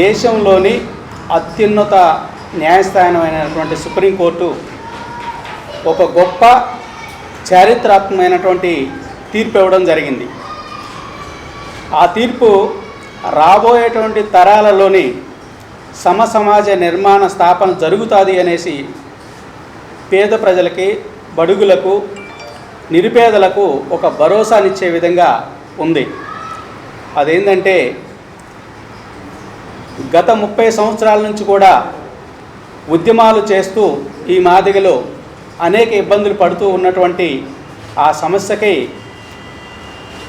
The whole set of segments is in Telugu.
దేశంలోని అత్యున్నత న్యాయస్థానమైనటువంటి సుప్రీంకోర్టు ఒక గొప్ప చారిత్రాత్మకమైనటువంటి తీర్పు ఇవ్వడం జరిగింది. ఆ తీర్పు రాబోయేటువంటి తరాలలోని సమసమాజ నిర్మాణ స్థాపన జరుగుతుంది అనేసి పేద ప్రజలకి బడుగులకు నిరుపేదలకు ఒక భరోసానిచ్చే విధంగా ఉంది. అదేంటంటే గత ముప్పై సంవత్సరాల నుంచి కూడా ఉద్యమాలు చేస్తూ ఈ మాదిగలో అనేక ఇబ్బందులు పడుతూ ఉన్నటువంటి ఆ సమస్యకి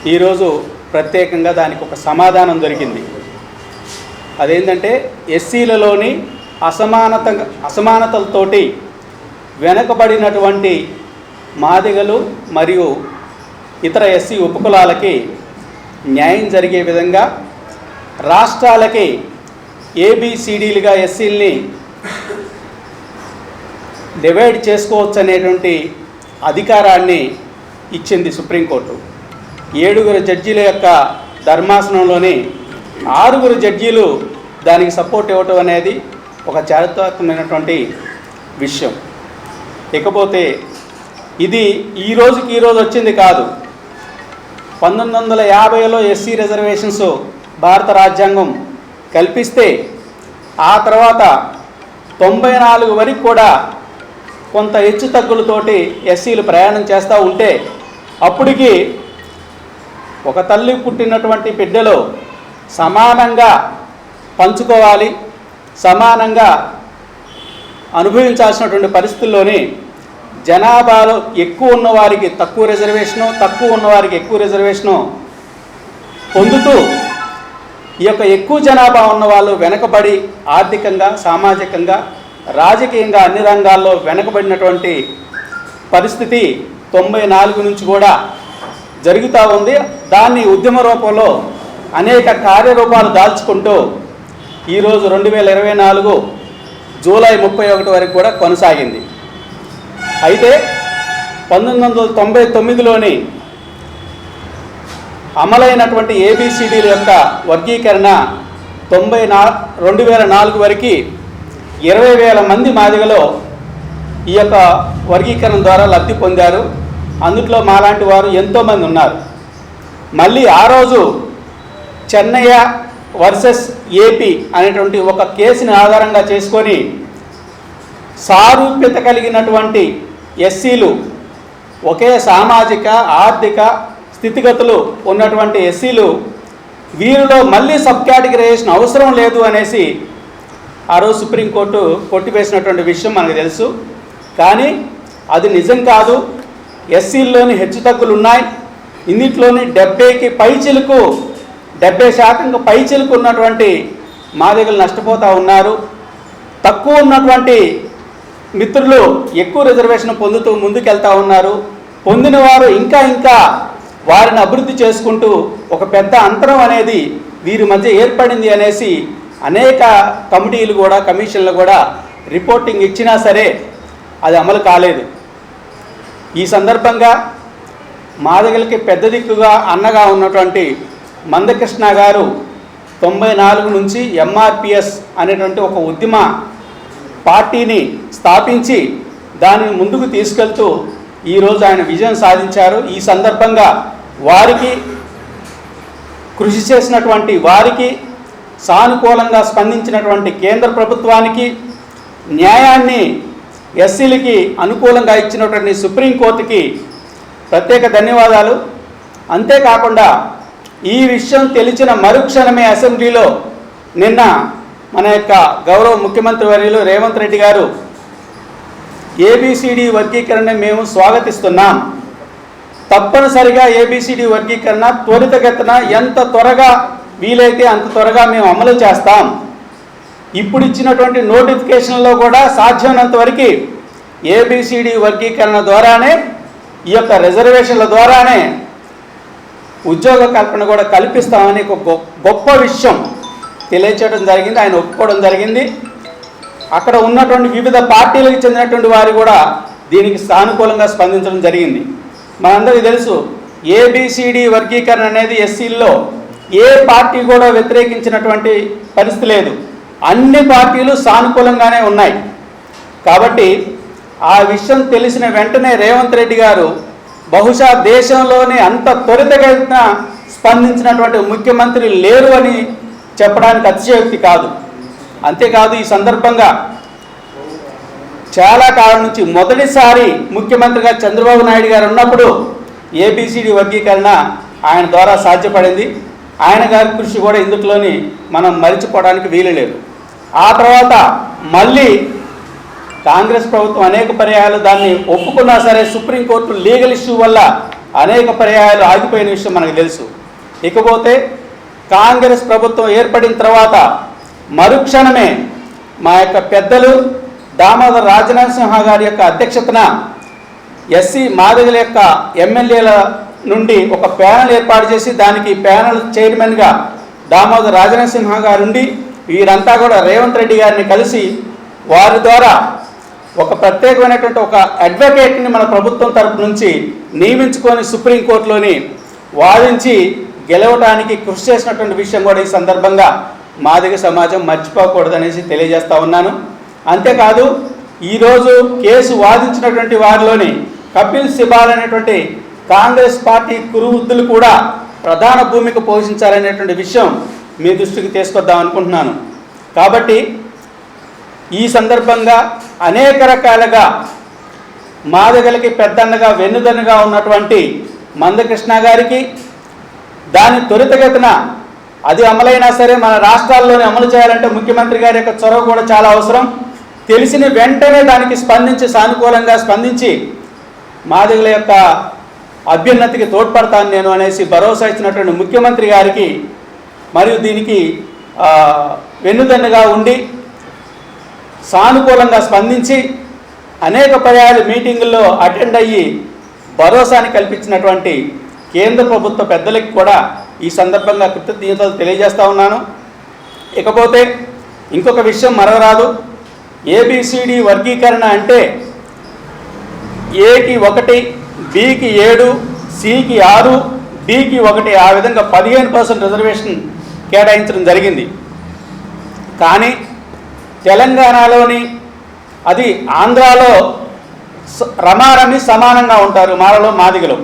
ఈరోజు ప్రత్యేకంగా దానికి ఒక సమాధానం దొరికింది. అదేంటంటే ఎస్సీలలోని అసమానత అసమానతలతోటి వెనకబడినటువంటి మాదిగలు మరియు ఇతర ఎస్సీ ఉపకులాలకి న్యాయం జరిగే విధంగా రాష్ట్రాలకి ఏబిసిడీలుగా ఎస్సీల్ని డివైడ్ చేసుకోవచ్చు అనేటువంటి అధికారాన్ని ఇచ్చింది సుప్రీంకోర్టు. ఏడుగురు జడ్జీల యొక్క ధర్మాసనంలోని ఆరుగురు జడ్జీలు దానికి సపోర్ట్ ఇవ్వటం అనేది ఒక చారిత్రాత్మకమైనటువంటి విషయం. ఇకపోతే ఇది ఈ రోజుకి ఈ రోజు వచ్చింది కాదు. పంతొమ్మిది వందల యాభైలో ఎస్సీ రిజర్వేషన్స్ భారత రాజ్యాంగం కల్పిస్తే ఆ తర్వాత తొంభై నాలుగు వరకు కూడా కొంత హెచ్చు తగ్గులతోటి ఎస్సీలు ప్రయాణం చేస్తూ ఉంటే అప్పటికి ఒక తల్లి పుట్టినటువంటి బిడ్డలో సమానంగా పంచుకోవాలి సమానంగా అనుభవించాల్సినటువంటి పరిస్థితుల్లోని జనాభాలో ఎక్కువ ఉన్నవారికి తక్కువ రిజర్వేషను తక్కువ ఉన్నవారికి ఎక్కువ రిజర్వేషను పొందుతూ ఈ యొక్క ఎక్కువ జనాభా ఉన్న వాళ్ళు వెనకబడి ఆర్థికంగా సామాజికంగా రాజకీయంగా అన్ని రంగాల్లో వెనకబడినటువంటి పరిస్థితి తొంభై నాలుగు నుంచి కూడా జరుగుతూ ఉంది. దాన్ని ఉద్యమ రూపంలో అనేక కార్యరూపాలు దాల్చుకుంటూ ఈరోజు రెండు వేల ఇరవై నాలుగు జూలై ముప్పై ఒకటి వరకు కూడా కొనసాగింది. అయితే పంతొమ్మిది వందల తొంభై తొమ్మిదిలోని అమలైనటువంటి ఏబిసిడీల యొక్క వర్గీకరణ తొంభై నా రెండు వేల నాలుగు వరకు ఇరవై వేల మంది మాదిగలో ఈ యొక్క వర్గీకరణ ద్వారా లబ్ధి పొందారు. అందుట్లో మాలాంటి వారు ఎంతోమంది ఉన్నారు. మళ్ళీ ఆ రోజు చెన్నయ్య వర్సెస్ ఏపీ అనేటువంటి ఒక కేసుని ఆధారంగా చేసుకొని సారూప్యత కలిగినటువంటి ఎస్సీలు ఒకే సామాజిక ఆర్థిక స్థితిగతులు ఉన్నటువంటి ఎస్సీలు వీరిలో మళ్ళీ సబ్ కేటగిరైజేషన్ అవసరం లేదు అనేసి ఆ రోజు సుప్రీంకోర్టు కొట్టివేసినటువంటి విషయం మనకు తెలుసు. కానీ అది నిజం కాదు. ఎస్సీల్లోని హెచ్చుతగ్గులు ఉన్నాయి. ఇన్నిట్లోని డెబ్బైకి పైచిలకు డెబ్బై శాతంకు పైచిలకు ఉన్నటువంటి మాదిగలు నష్టపోతూ ఉన్నారు. తక్కువ ఉన్నటువంటి మిత్రులు ఎక్కువ రిజర్వేషన్ పొందుతూ ముందుకెళ్తూ ఉన్నారు. పొందిన వారు ఇంకా ఇంకా వారిని అభివృద్ధి చేసుకుంటూ ఒక పెద్ద అంతరం అనేది వీరి మధ్య ఏర్పడింది అనేసి అనేక కమిటీలు కూడా కమిషన్లు కూడా రిపోర్టింగ్ ఇచ్చినా సరే అది అమలు కాలేదు. ఈ సందర్భంగా మాదగలకి పెద్ద దిక్కుగా అన్నగా ఉన్నటువంటి మందకృష్ణ గారు తొంభై నాలుగు నుంచి ఎంఆర్పిఎస్ అనేటువంటి ఒక ఉద్యమ పార్టీని స్థాపించి దానిని ముందుకు తీసుకెళ్తూ ఈరోజు ఆయన విజయం సాధించారు. ఈ సందర్భంగా వారికి కృషి చేసినటువంటి వారికి సానుకూలంగా స్పందించినటువంటి కేంద్ర ప్రభుత్వానికి న్యాయాన్ని ఎస్సీలకి అనుకూలంగా ఇచ్చినటువంటి సుప్రీంకోర్టుకి ప్రత్యేక ధన్యవాదాలు. అంతేకాకుండా ఈ విషయం తెలిసిన మరుక్షణమే అసెంబ్లీలో నిన్న మన యొక్క గౌరవ ముఖ్యమంత్రి వర్యులు రేవంత్ రెడ్డి గారు ఏబిసిడి వర్గీకరణ మేము స్వాగతిస్తున్నాం. తప్పనిసరిగా ఏబిసిడి వర్గీకరణ త్వరితగతిన ఎంత త్వరగా వీలైతే అంత త్వరగా మేము అమలు చేస్తాం. ఇప్పుడు ఇచ్చినటువంటి నోటిఫికేషన్లో కూడా సాధ్యమైనంత వరకు ఏబిసిడి వర్గీకరణ ద్వారానే ఈ యొక్క రిజర్వేషన్ల ద్వారానే ఉద్యోగ కల్పన కూడా కల్పిస్తామని ఒక గొ- గొప్ప విషయం తెలియచేయడం జరిగింది ఆయన ఒప్పుకోవడం జరిగింది. అక్కడ ఉన్నటువంటి వివిధ పార్టీలకు చెందినటువంటి వారు కూడా దీనికి సానుకూలంగా స్పందించడం జరిగింది. మనందరికీ తెలుసు ఏబిసిడి వర్గీకరణ అనేది ఎస్సీల్లో ఏ పార్టీ కూడా వ్యతిరేకించినటువంటి పరిస్థితి లేదు. అన్ని పార్టీలు సానుకూలంగానే ఉన్నాయి. కాబట్టి ఆ విషయం తెలిసిన వెంటనే రేవంత్ రెడ్డి గారు బహుశా దేశంలోనే అంత త్వరితగతిన స్పందించినటువంటి ముఖ్యమంత్రి లేరు అని చెప్పడానికి అతిశయోక్తి కాదు. అంతేకాదు ఈ సందర్భంగా చాలా కాలం నుంచి మొదటిసారి ముఖ్యమంత్రిగా చంద్రబాబు నాయుడు గారు ఉన్నప్పుడు ఏబిసిడి వర్గీకరణ ఆయన ద్వారా సాధ్యపడింది. ఆయన గారి కృషి కూడా ఇందులోని మనం మరిచిపోవడానికి వీలు లేదు ఆ తర్వాత మళ్ళీ కాంగ్రెస్ ప్రభుత్వం అనేక పర్యాయాలు దాన్ని ఒప్పుకున్నా సరే సుప్రీంకోర్టు లీగల్ ఇష్యూ వల్ల అనేక పర్యాయాలు ఆగిపోయిన విషయం మనకు తెలుసు. ఇకపోతే కాంగ్రెస్ ప్రభుత్వం ఏర్పడిన తర్వాత మరుక్షణమే మా యొక్క పెద్దలు దామోదర్ రాజనరసింహ గారి యొక్క అధ్యక్షతన ఎస్సీ మాదిగల యొక్క ఎమ్మెల్యేల నుండి ఒక ప్యానెల్ ఏర్పాటు చేసి దానికి ప్యానెల్ చైర్మన్గా దామోదర్ రాజనరసింహ గారు ఉండి వీరంతా కూడా రేవంత్ రెడ్డి గారిని కలిసి వారి ద్వారా ఒక ప్రత్యేకమైనటువంటి ఒక అడ్వకేట్ని మన ప్రభుత్వం తరపు నుంచి నియమించుకొని సుప్రీంకోర్టులోని వాదించి గెలవడానికి కృషి చేసినటువంటి విషయం కూడా ఈ సందర్భంగా మాదిగ సమాజం మర్చిపోకూడదనేసి తెలియజేస్తా ఉన్నాను. అంతేకాదు ఈరోజు కేసు వాదించినటువంటి వారిలోని కపిల్ సిబాల్ అనేటువంటి కాంగ్రెస్ పార్టీ కురువృద్ధులు కూడా ప్రధాన భూమిక పోషించాలనేటువంటి విషయం మీ దృష్టికి తీసుకొద్దాం అనుకుంటున్నాను. కాబట్టి ఈ సందర్భంగా అనేక రకాలుగా మాదగలకి పెద్దన్నగా వెన్నుదన్నుగా ఉన్నటువంటి మందకృష్ణ గారికి దాని త్వరితగతిన అది అమలైనా సరే మన రాష్ట్రాల్లోనే అమలు చేయాలంటే ముఖ్యమంత్రి గారి యొక్క చొరవ కూడా చాలా అవసరం. తెలిసిన వెంటనే దానికి స్పందించి సానుకూలంగా స్పందించి మాదిగల యొక్క అభ్యున్నతికి తోడ్పడతాను నేను అనేసి భరోసా ఇచ్చినటువంటి ముఖ్యమంత్రి గారికి మరియు దీనికి వెన్నుదన్నుగా ఉండి సానుకూలంగా స్పందించి అనేక పర్యాయాలు మీటింగుల్లో అటెండ్ అయ్యి భరోసాని కల్పించినటువంటి కేంద్ర ప్రభుత్వ పెద్దలకి కూడా ఈ సందర్భంగా కృతజ్ఞతలు తెలియజేస్తూ ఉన్నాను. ఇకపోతే ఇంకొక విషయం మరవరాదు. ఏబిసిడి వర్గీకరణ అంటే ఏకి ఒకటి బికి ఏడు సికి ఆరు డికి ఒకటి ఆ విధంగా పదిహేను పర్సెంట్ రిజర్వేషన్ కేటాయించడం జరిగింది. కానీ తెలంగాణలోని అది ఆంధ్రాలో రమారమి సమానంగా ఉంటారు మారలో మాదిగలు.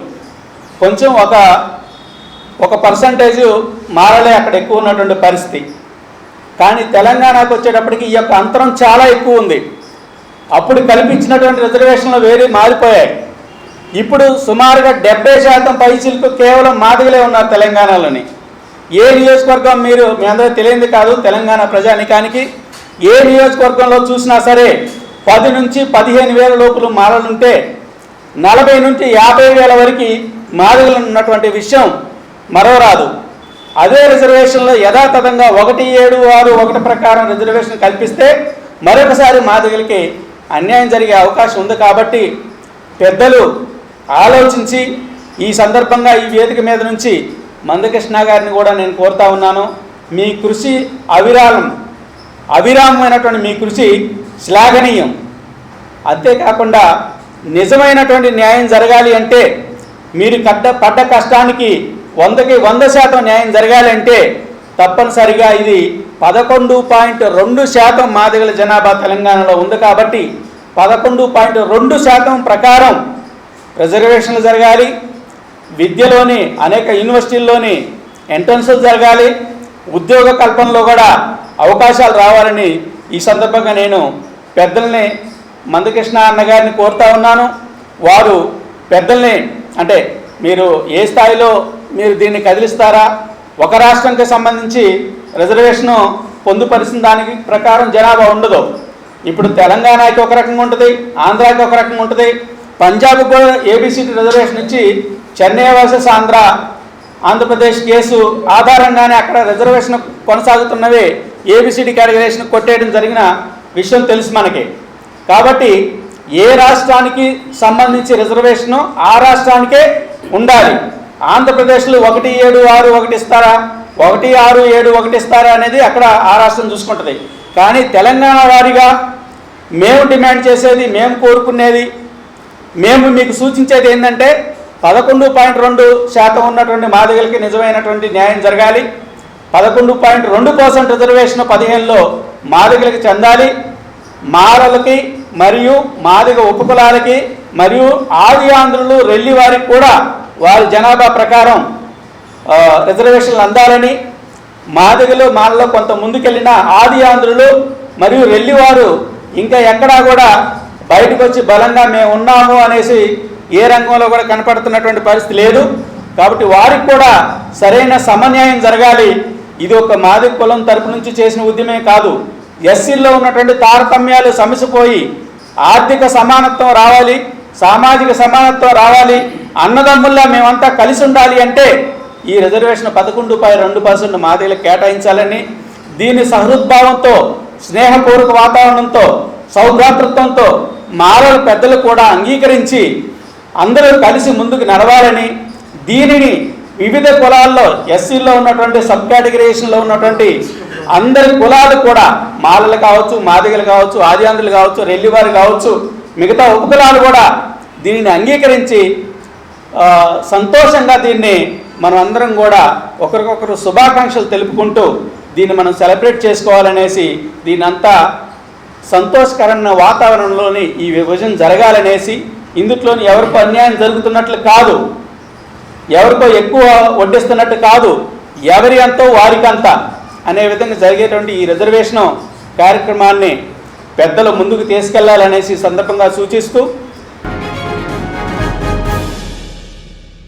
కొంచెం ఒక ఒక పర్సంటేజ్ మారలే అక్కడ ఎక్కువ ఉన్నటువంటి పరిస్థితి. కానీ తెలంగాణకు వచ్చేటప్పటికి ఈ యొక్క అంతరం చాలా ఎక్కువ ఉంది. అప్పుడు కల్పించినటువంటి రిజర్వేషన్లు వేరే మారిపోయాయి. ఇప్పుడు సుమారుగా డెబ్బై శాతం పైచిలకు కేవలం మాదిగలే ఉన్నారు తెలంగాణలోని. ఏ నియోజకవర్గం మీరు మీ అందరూ తెలియంది కాదు తెలంగాణ ప్రజానికానికి. ఏ నియోజకవర్గంలో చూసినా సరే పది నుంచి పదిహేను వేల లోపల మాలలుంటే నలభై నుంచి యాభై వేల వరకు మాదిగలు ఉన్నటువంటి విషయం మరో రాదు. అదే రిజర్వేషన్లో యథాతథంగా ఒకటి ఏడు ఆరు ఒకటి ప్రకారం రిజర్వేషన్ కల్పిస్తే మరొకసారి మాదిగలకి అన్యాయం జరిగే అవకాశం ఉంది కాబట్టి పెద్దలు ఆలోచించి ఈ సందర్భంగా ఈ వేదిక మీద నుంచి మందకృష్ణ గారిని కూడా నేను కోరుతా ఉన్నాను. మీ కృషి అవిరాళం అవిరామమైనటువంటి మీ కృషి శ్లాఘనీయం. అంతేకాకుండా నిజమైనటువంటి న్యాయం జరగాలి అంటే మీరు కడ్డ పడ్డ కష్టానికి వందకి వంద శాతం న్యాయం జరగాలంటే తప్పనిసరిగా ఇది పదకొండు పాయింట్ రెండు శాతం మాదిగల జనాభా తెలంగాణలో ఉంది కాబట్టి పదకొండు పాయింట్ రెండు శాతం ప్రకారం రిజర్వేషన్లు జరగాలి విద్యలోని అనేక యూనివర్సిటీల్లోని ఎంట్రన్స్లు జరగాలి ఉద్యోగ కల్పనలో కూడా అవకాశాలు రావాలని ఈ సందర్భంగా నేను పెద్దల్ని మందకృష్ణ అన్నగారిని కోరుతా ఉన్నాను. వారు పెద్దల్ని అంటే మీరు ఏ స్థాయిలో మీరు దీన్ని కదిలిస్తారా? ఒక రాష్ట్రంకి సంబంధించి రిజర్వేషను పొందుపరిచిన దానికి ప్రకారం జనాభా ఉండదు. ఇప్పుడు తెలంగాణకి ఒక రకంగా ఉంటుంది ఆంధ్రాకి ఒక రకంగా ఉంటుంది. పంజాబ్కి కూడా ఏబిసిటీ రిజర్వేషన్ ఇచ్చి చెన్నై వర్సెస్ ఆంధ్ర ఆంధ్రప్రదేశ్ కేసు ఆధారంగానే అక్కడ రిజర్వేషన్ కొనసాగుతున్నవి ఏబిసిడి క్యాటగరేషన్ కొట్టేయడం జరిగిన విషయం తెలుసు మనకి. కాబట్టి ఏ రాష్ట్రానికి సంబంధించి రిజర్వేషను ఆ రాష్ట్రానికే ఉండాలి. ఆంధ్రప్రదేశ్లో ఒకటి ఏడు ఆరు ఒకటి ఇస్తారా? ఒకటి ఆరు ఏడు ఒకటి ఇస్తారా అనేది అక్కడ ఆ రాష్ట్రం చూసుకుంటుంది. కానీ తెలంగాణ వారిగా మేము డిమాండ్ చేసేది మేము కోరుకునేది మేము మీకు సూచించేది ఏంటంటే పదకొండు పాయింట్ రెండు శాతం ఉన్నటువంటి మాదిగలకి నిజమైనటువంటి న్యాయం జరగాలి. పదకొండు పాయింట్ రెండు పర్సెంట్ రిజర్వేషన్ పదిహేనులో మాదిగలకి చెందాలి. మారలకి మరియు మాదిగ ఉపకులాలకి మరియు ఆది ఆంధ్రులు రెల్లి వారికి కూడా వారి జనాభా ప్రకారం రిజర్వేషన్లు అందాలని మాదిగలు మాలలో కొంత ముందుకెళ్ళిన ఆది ఆంధ్రులు మరియు రెల్లివారు ఇంకా ఎక్కడా కూడా బయటకు వచ్చి బలంగా మేము ఉన్నాము అనేసి ఏ రంగంలో కూడా కనపడుతున్నటువంటి పరిస్థితి లేదు. కాబట్టి వారికి కూడా సరైన సమన్యాయం జరగాలి. ఇది ఒక మాదిగ కులం తరపు నుంచి చేసిన ఉద్యమే కాదు. ఎస్సీల్లో ఉన్నటువంటి తారతమ్యాలు సమసిపోయి ఆర్థిక సమానత్వం రావాలి. సామాజిక సమానత్వం రావాలి అన్నదమ్ముల్లా మేమంతా కలిసి ఉండాలి అంటే ఈ రిజర్వేషన్ పదకొండు పై రెండు పర్సెంట్ మాదిగలకు కేటాయించాలని దీని సహృద్భావంతో స్నేహపూర్వక వాతావరణంతో సౌభ్రాతృత్వంతో మారల పెద్దలు కూడా అంగీకరించి అందరూ కలిసి ముందుకు నడవాలని దీనిని వివిధ కులాల్లో ఎస్సీల్లో ఉన్నటువంటి సబ్ కేటగిరేషన్లో ఉన్నటువంటి అందరి కులాలు కూడా మాలలు కావచ్చు మాదిగలు కావచ్చు ఆదివాంధ్రులు కావచ్చు రెల్లివారు కావచ్చు మిగతా ఉపకులాలు కూడా దీనిని అంగీకరించి సంతోషంగా దీన్ని మనం అందరం కూడా ఒకరికొకరు శుభాకాంక్షలు తెలుపుకుంటూ దీన్ని మనం సెలబ్రేట్ చేసుకోవాలనేసి దీని అంతా సంతోషకరమైన వాతావరణంలోని ఈ విభజన జరగాలనేసి ఇందుట్లోని ఎవరికో అన్యాయం జరుగుతున్నట్లు కాదు. ఎవరికో ఎక్కువ వడ్డిస్తున్నట్టు కాదు. ఎవరి అంతో వారికంత. అనే విధంగా జరిగేటువంటి ఈ రిజర్వేషన్ కార్యక్రమాన్ని పెద్దలు ముందుకు తీసుకెళ్ళాలనేసి సందర్భంగా సూచిస్తూ